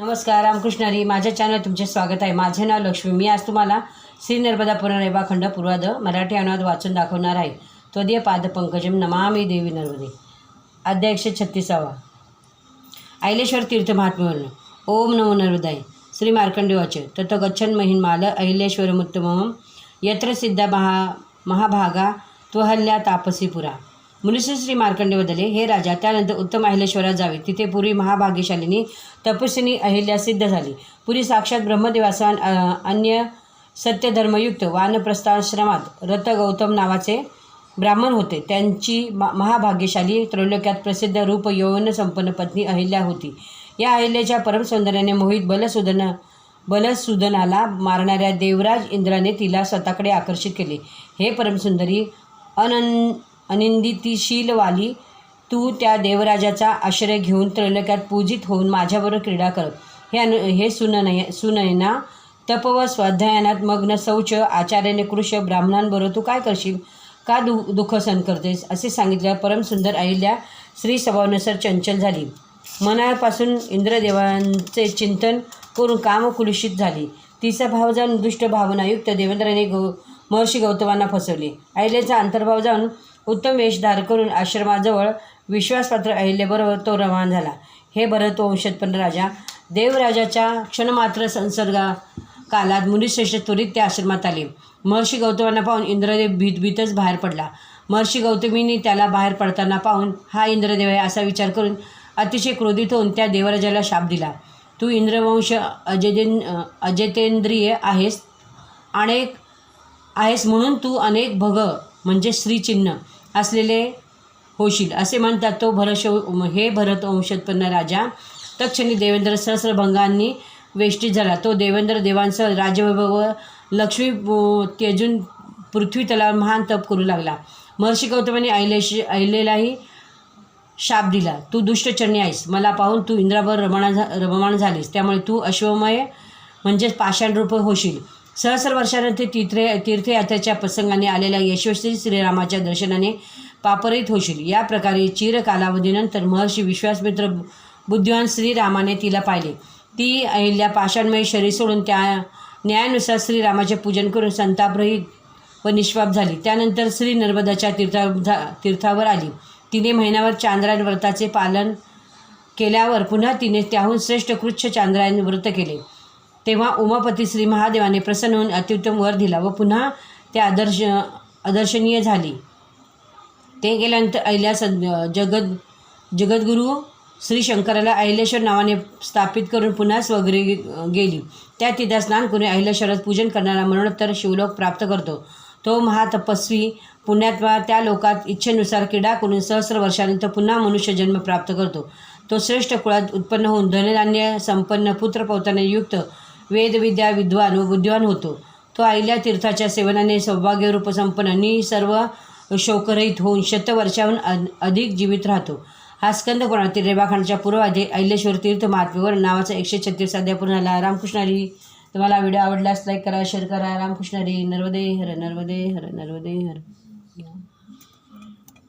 नमस्कार रामकृष्णारी माझ्या चॅनल तुमचे स्वागत आहे. माझे नाव लक्ष्मी. मी आज तुम्हाला श्री नर्मदा पुनरेबा खंड मराठी अनुवाद वाचून दाखवणार आहे. त्वदीय पाद पंकजम नमामी देवी नर्मदे. अध्याय एकशे छत्तीसावा. ऐलेश्वर तीर्थ महात्म्यवर्ण. ओम नमो नर्मदाय. श्री मार्कंडे वाच. तत गच्छन महिन्माल ऐलेश्वरमुत्तमं यत्र सिद्धा महा महाभागा त्वहल्या तापसीपुरा पुरा मुनिश्री श्री मार्कंडे बदले हे राजा त्यानंतर उत्तम अहिलेश्वरात जावे. तिथे पुरी महाभाग्यशालिनी तपस्विनी अहिल्या सिद्ध झाली. पुरी साक्षात ब्रह्मदेवासान अन्य सत्यधर्मयुक्त वानप्रस्थाश्रमात रत गौतम नावाचे ब्राह्मण होते. त्यांची मा महाभाग्यशाली त्रैलोक्यात प्रसिद्ध रूप यौवन संपन्न पत्नी अहिल्या होती. या अहिल्याच्या परमसौंदर्याने मोहित बलसुदन बलसुदनाला मारणाऱ्या देवराज इंद्राने तिला स्वतःकडे आकर्षित केले. हे परमसुंदरी अनन अनिंदितीशीलवाली तू त्या देवराजाचा आश्रय घेऊन त्रैलोक्यात पूजित होऊन माझ्याबरोबर क्रीडा कर. हे अनु हे सुननय सुनयना तप व स्वाध्यायनात मग्न शौच आचार्याने कृश ब्राह्मणांबरोबर तू काय करशील? का दु दुःख सहन करतेस? असे सांगितल्यावर परमसुंदर अहिल्या स्त्री स्वभावानुसार चंचल झाली. मनापासून इंद्रदेवांचे चिंतन करून कामकुलुषित झाली. तिचा भाव जाऊन दुष्ट भावनायुक्त देवेंद्राने गौ महर्षी गौतमांना फसवले. अहिल्याचा अंतर्भाव जाऊन उत्तम वेशधार करून आश्रमाजवळ विश्वासपात्र अहिल्याबरोबर तो रवाना झाला. हे भरत वंशोत्पन्न राजा. देवराजाच्या क्षणमात्र संसर्गा कालात मुनिश्रेष्ठ त्वरित त्या आश्रमात आले. महर्षी गौतमांना पाहून इंद्रदेव भीतभीतच बाहेर पडला. महर्षी गौतमींनी त्याला बाहेर पडताना पाहून हा इंद्रदेव आहे असा विचार करून अतिशय क्रोधित होऊन त्या देवराजाला शाप दिला. तू इंद्रवंश अजेदेन अजेतेंद्रिय आहेस अनेक आहेस म्हणून तू अनेक भग म्हणजे श्रीचिन्ह असलेले होशील. असे म्हणतात तो भरश हे भरत वंशोत्पन्न राजा. तक्षणी देवेंद्र सहस्रभंगांनी वेष्टीत झाला. तो देवेंद्र देवांसह राजवैभव व लक्ष्मी तेजून त्यजून पृथ्वी तलावर महान तप करू लागला. महर्षी गौतमाने ऐलेश ऐलेलाही शाप दिला. तू दुष्टचरणी आहेस. मला पाहून तू इंद्राभर रमणा झा रममाण झालीस. त्यामुळे तू अश्वमय म्हणजेच पाषाण रूप होशील. सहस्र वर्षानंतर तीर्थे तीर्थयात्रेच्या प्रसंगाने आलेल्या यशस्वी श्रीरामाच्या दर्शनाने पापरित होशील. या प्रकारे चिर कालावधीनंतर महर्षी विश्वासमित्र बुद्धिवान श्रीरामाने तिला पाहिले. ती अहिल्या पाषाणमय शरीर सोडून त्या न्यायानुसार श्रीरामाचे पूजन करून संतापरहित व निष्पाप झाली. त्यानंतर श्री नर्मदाच्या तीर्था तीर्थावर आली. तिने महिनाभर चांद्रायण व्रताचे पालन केल्यावर पुन्हा तिने त्याहून श्रेष्ठ कृच्छ चांद्रायण व्रत केले. तेव्हा उमापती श्री महादेवाने प्रसन्न होऊन अत्युत्तम वर दिला व पुन्हा ते आदर्श आदर्शनीय झाली. ते गेल्यानंतर अहिल्या सद जगद जगद्गुरू श्री शंकराला अहिलेश्वर नावाने स्थापित करून पुन्हा स्वगृही गेली. त्या तिथ्या स्नान करून अहिलेश्वरात पूजन करणारा मरणोत्तर शिवलोक प्राप्त करतो. तो महातपस्वी पुण्यात्मा त्या लोकात इच्छेनुसार क्रीडा करून सहस्र वर्षानंतर पुन्हा मनुष्य जन्म प्राप्त करतो. तो श्रेष्ठ कुळात उत्पन्न होऊन धनधान्य संपन्न पुत्रपौत्राने युक्त वेदविद्या विद्वान व बुद्धिवान होतो. तो आईल्या तीर्थाच्या सेवनाने सौभाग्यरूप संपन्न नि सर्व शोकरहित होऊन शतवर्षाहून अधिक जीवित राहतो. हा स्कंद कोणातील रेवाखांडच्या पूर्वाधी ऐलेश्वर तीर्थ महात्मेवर नावाचा एकशे छत्तीस अध्याय पूर्ण झाला. रामकृष्णारी तुम्हाला व्हिडिओ आवडल्यास लाईक करा शेअर करा. रामकृष्णारी नर्वदे हर नर्वदे हर नर्वदे हर.